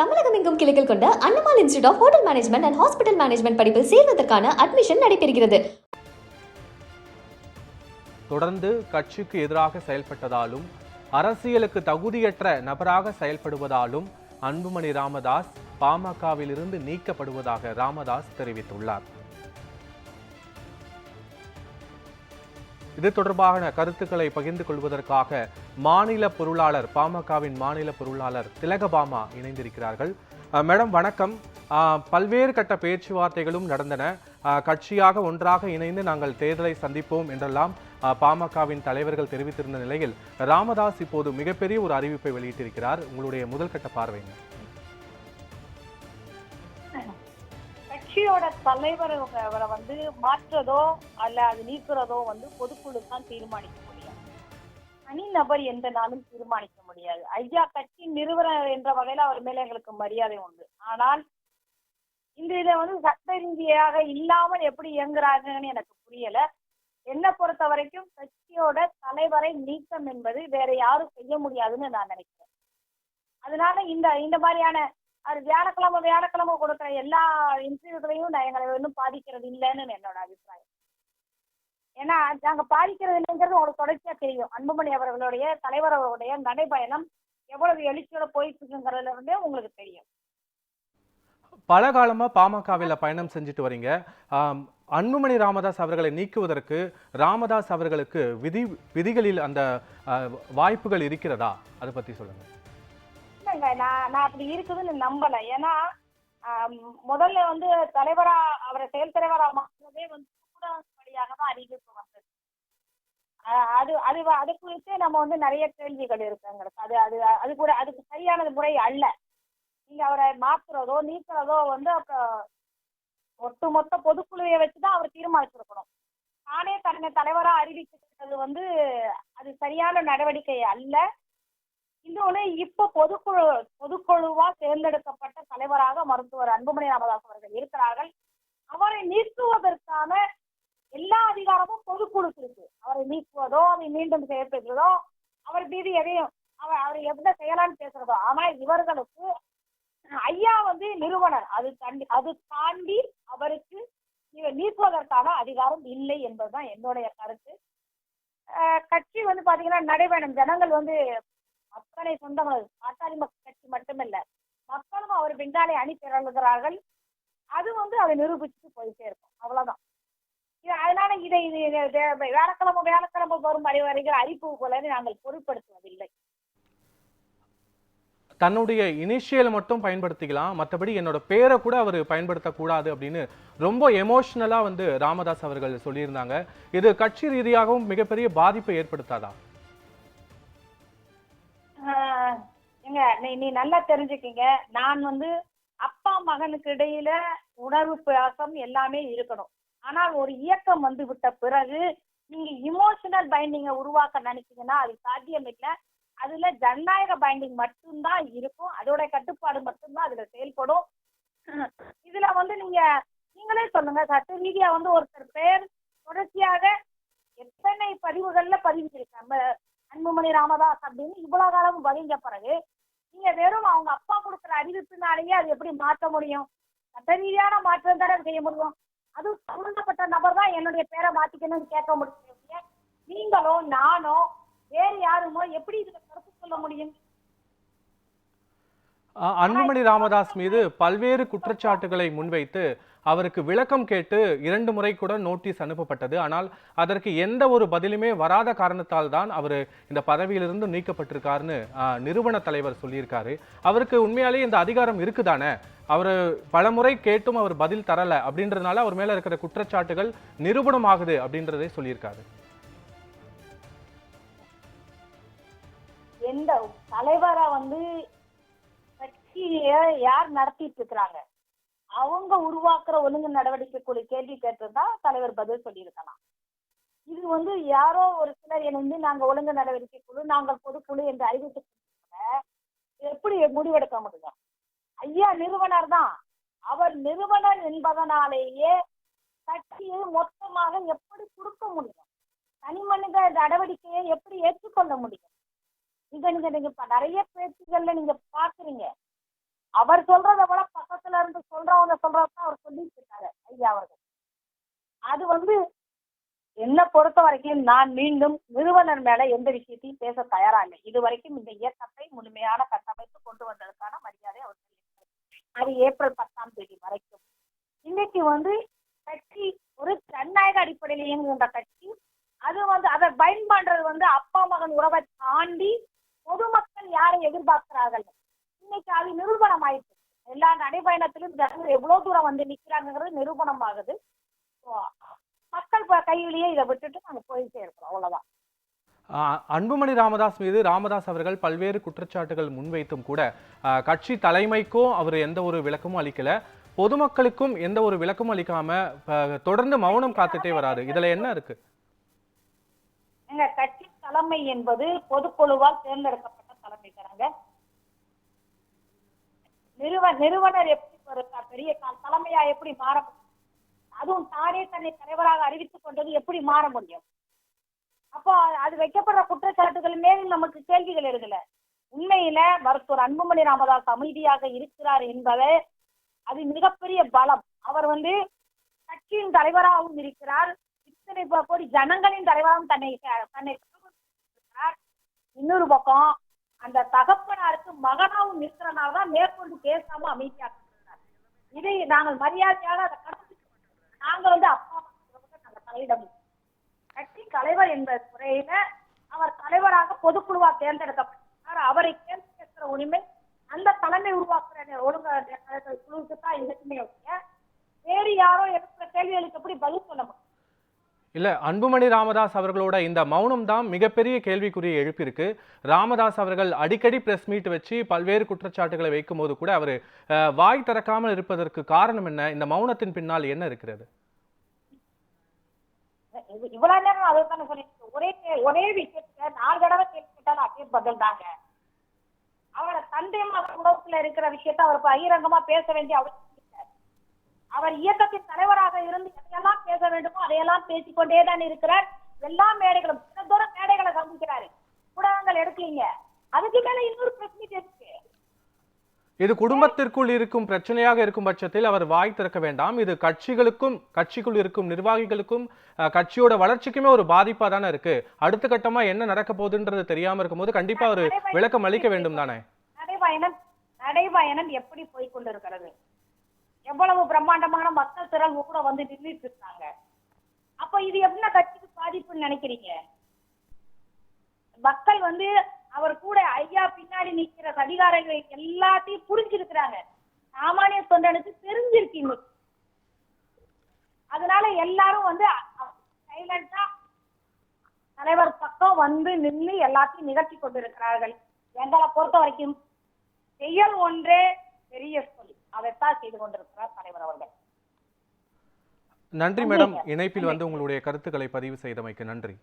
தமிழகம் எங்கும் கிளைகள் கொண்ட Annamalai institute of hotel management and hospital management படிப்பில் சேர்வதற்கான அட்மிஷன் நடைபெறுகிறது. தொடர்ந்து கட்சிக்கு எதிராக செயல்பட்டதாலும் அரசியலுக்கு தகுதியற்ற நபராக செயல்படுவதாலும் அன்புமணி ராமதாஸ் பாமகவிலிருந்து நீக்கப்படுவதாக ராமதாஸ் தெரிவித்துள்ளார். இது தொடர்பான கருத்துக்களை பகிர்ந்து கொள்வதற்காக மாநில பொருளாளர் பாமகவின் மாநில பொருளாளர் திலகபாமா இணைந்திருக்கிறார்கள். மேடம் வணக்கம். பல்வேறு கட்ட பேச்சுவார்த்தைகளும் நடந்தன. கட்சியாக ஒன்றாக இணைந்து நாங்கள் தேர்தலை சந்திப்போம் என்றெல்லாம் பாமகவின் தலைவர்கள் தெரிவித்திருந்த நிலையில் ராமதாஸ் இப்போது மிகப்பெரிய ஒரு அறிவிப்பை வெளியிட்டிருக்கிறார். உங்களுடைய முதல் கட்ட பார்வை கட்சியோட தலைவர் அவரை வந்து மாற்றுறதோ அல்ல அது நீக்குறதோ வந்து பொதுக்குழு தான் தீர்மானிக்க முடியும் தனிநபர் எந்த நாளும் தீர்மானிக்க முடியாது. ஐயா கட்சி நிறுவனர் என்ற வகையில அவர் மேல எங்களுக்கு மரியாதை உண்டு. ஆனால் இந்த இதை வந்து சட்ட ரீதியாக இல்லாமல் எப்படி இயங்குறாங்கன்னு எனக்கு புரியல. என்னை பொறுத்த வரைக்கும் கட்சியோட தலைவரை நீக்கம் என்பது வேற யாரும் செய்ய முடியாதுன்னு நான் நினைக்கிறேன். அதனால இந்த இந்த மாதிரியான அது வியாழக்கிழமை வியாழக்கிழமை கொடுக்குற எல்லா இன்டர்வியூகளையும் நான் எங்களை ஒன்றும் பாதிக்கிறது இல்லைன்னு என்னோட அபிப்பிராயம். ஏன்னா நாங்க பாதிக்கிறது இல்லைங்கிறது உங்களுக்கு தொடர்ச்சியா தெரியும். அன்புமணி அவர்களுடைய தலைவர் அவர்களுடைய நடைபயணம் எவ்வளவு எழுச்சியோட போயிட்டு இருக்குங்கிறதுல இருந்தே உங்களுக்கு தெரியும். பல காலமாக பாமகவில் பயணம் செஞ்சுட்டு வரீங்க. அன்புமணி ராமதாஸ் அவர்களை நீக்குவதற்கு ராமதாஸ் அவர்களுக்கு விதி விதிகளில் அந்த வாய்ப்புகள் இருக்கிறதா? அதை பற்றி சொல்லுங்கள் இல்லைங்க நான் நான் அப்படி இருக்குதுன்னு நம்பல. ஏன்னா முதல்ல வந்து தலைவரா அவரை செயல் தலைவரா மாற்றினதே வந்து ஊடகப்படியாக தான் அறிவிப்பு வந்தது. அது அது அது குறித்து நம்ம வந்து நிறைய கேள்விகள் இருக்கு எங்களுக்கு. அது அது அது கூட அதுக்கு சரியானது முறை அல்ல. நீங்க அவரை மாத்துறதோ நீக்கிறதோ வந்து அப்புறம் ஒட்டுமொத்த பொதுக்குழுவை வச்சுதான் அவர் தீர்மானிச்சிருக்கணும். நானே தன்னை தலைவரா அறிவிக்கிறது வந்து அது சரியான நடவடிக்கை அல்ல. இன்னொன்னு இப்ப பொதுக்குழு பொதுக்குழுவா தேர்ந்தெடுக்கப்பட்ட தலைவராக மருத்துவர் அன்புமணி ராமதாஸ் அவர்கள் இருக்கிறார்கள். அவரை நீக்குவதற்கான எல்லா அதிகாரமும் பொதுக்குழுக்கு இருக்கு. அவரை நீக்குவதோ அதை மீண்டும் செயற்படுறதோ அவர் மீது எதையும் அவர் அவரை எந்த செய்யலாம்னு பேசுறதோ ஆனா இவர்களுக்கு ஐயா வந்து நிறுவனர். அது தாண்டி அது தாண்டி அவருக்கு இவர் நீக்குவதற்கான அதிகாரம் இல்லை என்பதுதான் என்னுடைய கருத்து. கட்சி வந்து பாத்தீங்கன்னா நடைபயணம். ஜனங்கள் வந்து அத்தனை சொந்தங்கள் பாட்டாளி மக்கள் கட்சி மட்டுமல்ல மக்களும் அவர் பின்னாலே அணி திரளுகிறார்கள். அது வந்து அதை நிரூபிச்சுட்டு போயிட்டே இருக்கும். அவ்வளவுதான். இது அதனால இதை இது வேலைக்கிழமை வே- வியாழக்கிழமை வியாழக்கிழமை வரும் அறி வருகிற அறிவிப்பு நாங்கள் பொருட்படுத்துவதில்லை. தன்னுடைய இனிஷியல் மட்டும் பயன்படுத்திக்கலாம். மற்றபடி என்னோட பேரை கூட அவர் பயன்படுத்தக்கூடாது அப்படின்னு ரொம்ப எமோஷ்னலாக வந்து ராமதாஸ் அவர்கள் சொல்லியிருந்தாங்க. இது கட்சி ரீதியாகவும் மிகப்பெரிய பாதிப்பை ஏற்படுத்தாதா? நீ நீ நல்லா தெரிஞ்சுக்கிங்க. நான் வந்து அப்பா மகனுக்கு இடையில உணர்வு பிராசம் எல்லாமே இருக்கணும். ஆனால் ஒரு இயக்கம் வந்து விட்ட பிறகு நீங்க இமோஷனல் பைண்டிங்கை உருவாக்க நினைச்சீங்கன்னா அது சாத்தியம் இல்லை. அதுல ஜனநாயக பைண்டிங் மட்டும்தான் இருக்கும். அதோட கட்டுப்பாடு மட்டும்தான் அதுல செயல்படும். இதுல வந்து நீங்க நீங்களே சொல்லுங்க சட்ட ரீதியா வந்து ஒருத்தர் பெயர் தொடர்ச்சியாக எத்தனை பதிவுகள்ல பதிவு நம்ம அன்புமணி ராமதாஸ் அப்படின்னு இவ்வளவு காலம் பதிஞ்ச பிறகு நீங்க வெறும் அவங்க அப்பா கொடுக்குற அறிவிப்பினாலேயே அது எப்படி மாற்ற முடியும்? சட்ட ரீதியான மாற்றம் தானே செய்ய முடியும்? அது சம்பந்தப்பட்ட நபர் தான் என்னுடைய பேரை மாத்திக்கணும்னு கேட்க முடியும் நீங்களோ நானோ வேறு யாருமோ எப்படி இதுல கருத்து சொல்ல முடியும்? அன்புமணி ராமதாஸ் மீது பல்வேறு குற்றச்சாட்டுகளை முன்வைத்து அவருக்கு விளக்கம் கேட்டு இரண்டு முறை கூட நோட்டீஸ் அனுப்பப்பட்டது. ஆனால் அதற்கு எந்த ஒரு பதிலுமே வராத காரணத்தால் தான் அவர் இந்த பதவியிலிருந்து நீக்கப்பட்டிருக்காருன்னு நிறுவன தலைவர் சொல்லியிருக்காரு. அவருக்கு உண்மையாலேயே இந்த அதிகாரம் இருக்குதானே? அவர் பலமுறை கேட்டும் அவர் பதில் தரல அப்படின்றதுனால அவர் மேல இருக்கிற குற்றச்சாட்டுகள் நிரூபணமாகுது அப்படின்றதே சொல்லியிருக்காரு. எந்த தலைவரா வந்து கட்சியை யார் நடத்திட்டு இருக்கிறாங்க? அவங்க உருவாக்குற ஒழுங்கு நடவடிக்கை குழு கேள்வி கேட்டிருந்தா தலைவர் பதில் சொல்லியிருக்கலாம். இது வந்து யாரோ ஒரு சிலர் இணைந்து நாங்க ஒழுங்கு நடவடிக்கை குழு நாங்கள் பொதுக்குழு என்று அறிவித்து எப்படி முடிவெடுக்க முடியும்? ஐயா நிறுவனர் தான். அவர் நிறுவனர் என்பதனாலேயே கட்சியை மொத்தமாக எப்படி கொடுக்க முடியும்? தனி மனித நடவடிக்கையை எப்படி ஏற்றுக்கொள்ள முடியும்? இங்க நீங்க நீங்க நிறைய பேச்சுகள்ல நீங்க பாக்குறீங்க அவர் சொல்றதை விட பக்கத்துல இருந்து சொல்றவங்க சொல்றதான் அவர் சொல்லிட்டு இருக்காரு ஐயா அவர்கள். அது வந்து என்னை பொறுத்த வரைக்கும் நான் மீண்டும் நிறுவனர் மேல எந்த விஷயத்தையும் பேச தயாரா இல்லை. இது வரைக்கும் இந்த இயக்கத்தை முழுமையான கட்டமைப்பு கொண்டு வந்ததற்கான மரியாதை அவர் அது ஏப்ரல் பத்தாம் தேதி வரைக்கும். இன்னைக்கு வந்து கட்சி ஒரு ஜனநாயக அடிப்படையில் இயங்குகின்ற கட்சி அது வந்து அதை பயன்படுறது வந்து அப்பா மகன் உறவை தாண்டி பொதுமக்கள் யாரை எதிர்பார்க்கிறார்கள்? இன்னைக்கு அது நிரூபணம் ஆயிடுச்சு எல்லா நடைபயணத்திலும் ஜனங்கள் எவ்வளவு தூரம் வந்து நிக்கிறாங்கிறது நிரூபணம் ஆகுது மக்கள் கையிலேயே இதை விட்டுட்டு நாங்க போயிட்டே இருக்கிறோம். அவ்வளவுதான். அன்புமணி ராமதாஸ் மீது ராமதாஸ் அவர்கள் பல்வேறு குற்றச்சாட்டுகள் முன்வைத்தும் கூட கட்சி தலைமைக்கும் அவர் எந்த ஒரு விளக்கமும் அளிக்கல. பொதுமக்களுக்கும் எந்த ஒரு விளக்கமும் அளிக்காம தொடர்ந்து மௌனம் காத்துட்டே வராரு. இதுல என்ன இருக்கு? கட்சி தலைமை என்பது பொதுக்குழுவால் தேர்ந்தெடுக்கப்பட்ட தலைமை தராங்க நிறுவ நிறுவனர் எப்படி ஒரு பெரிய க- தலைமையா எப்படி மாற முடியும்? அதுவும் தானே தன்னை தலைவராக அறிவித்துக் கொண்டது எப்படி மாற முடியும்? அப்போ அது வைக்கப்படுற குற்றச்சாட்டுகள் மேல் நமக்கு கேள்விகள் இருக்குல்ல உண்மையில மருத்துவர் அன்புமணி ராமதாஸ் அமைதியாக இருக்கிறார் என்பது அது மிகப்பெரிய பலம். அவர் வந்து கட்சியின் தலைவராகவும் இருக்கிறார். இத்தனை கோடி ஜனங்களின் தலைவராகவும் தன்னை தன்னை இருக்கிறார். இன்னொரு பக்கம் அந்த தகப்பனாருக்கு மகனாவும் நிற்கிறனால தான் மேற்கொண்டு பேசாம அமைதியாக இதை நாங்கள் மரியாதையாக அதை கடைபிடிக்கிறோம். நாங்க வந்து அப்பா அம்மா நாங்கள் தலையிடம் கட்சி தலைவர் என்ற துறையில அவர் தலைவராக பொதுக்குழுவா தேர்ந்தெடுக்கப்பட்டார். அவரை தேர்ந்தெடுக்கிற உரிமை அந்த தலைமை உருவாக்குற ஒழுங்கு குழுவுக்கு தான் இருக்குமே வேறு யாரோ எடுக்கிற கேள்விகளுக்கு எப்படி பதில் சொல்ல முடியும்? இல்ல அன்புமணி ராமதாஸ் அவர்களோட இந்த மௌனம் தான் மிகப்பெரிய கேள்விக்குறியை எழுப்பியிருக்கு. ராமதாஸ் அவர்கள் அடிக்கடி பிரஸ் மீட் வச்சு பல்வேறு குற்றச்சாட்டுகளை வைக்கும்போது கூட அவர் வாய் திறக்காமல் இருப்பதற்கு காரணம் என்ன? இந்த மௌனத்தின் பின்னால் என்ன இருக்கிறது? இவ்வளவு நேரம் அதை தானே சொல்லிட்டு ஒரே ஒரே விஷயத்துக்கு நாலு தடவை கேள்வி கேட்டாலும் அதே பதில் தாங்க. அவரோட தந்தை மத உலகத்துல இருக்கிற விஷயத்த அவர் பகிரங்கமா பேச வேண்டிய அவசியம் அவர் இயக்கத்தின் தலைவராக இருந்து எதையெல்லாம் பேச வேண்டுமோ அதையெல்லாம் பேசிக்கொண்டே தான் இருக்கிறார். எல்லா மேடைகளும் தினந்தோறும் மேடைகளை சந்திக்கிறாரு ஊடகங்கள் எடுக்கலீங்க. அதுக்கு மேல இன்னொரு பிரச்சனை இருக்கு இது குடும்பத்திற்குள் இருக்கும் பிரச்சனையாக இருக்கும் பட்சத்தில் அவர் வாய் திறக்க வேண்டாம். இது கட்சிகளுக்கும் கட்சிக்குள் இருக்கும் நிர்வாகிகளுக்கும் கட்சியோட வளர்ச்சிக்குமே ஒரு பாதிப்பா தானே இருக்கு. அடுத்த கட்டமா என்ன நடக்க போகுதுன்றது தெரியாம இருக்கும்போது கண்டிப்பா ஒரு விளக்கம் அளிக்க வேண்டும் தானே? நடைபயணம் நடைபயணம் எப்படி போய் கொண்டிருக்கிறது? எவ்வளவு பிரம்மாண்டமான மக்கள் திரள்வு கூட வந்து நின்றுட்டு இருக்காங்க அப்ப இது என்ன கட்சிக்கு பாதிப்புன்னு நினைக்கிறீங்க? மக்கள் வந்து அவர் கூட ஐயா பின்னாடி நிக்கிற அதிகாரிகள் எல்லாத்தையும் புரிஞ்சிருக்கிறாங்க. சாமானிய தொண்டனுக்கு தெரிஞ்சிருக்கு இன்னைக்கு. அதனால எல்லாரும் வந்து சைலண்டா தலைவர் பக்கம் வந்து நின்று எல்லாத்தையும் நிகழ்த்தி கொண்டிருக்கிறார்கள். எங்களை பொறுத்த வரைக்கும் செயல் ஒன்றே பெரிய சொல். அதைத்தான் செய்து கொண்டிருக்கிறார் தலைவர் அவர்கள். நன்றி மேடம். இணைப்பில் வந்து உங்களுடைய கருத்துக்களை பதிவு செய்தமைக்கு நன்றி.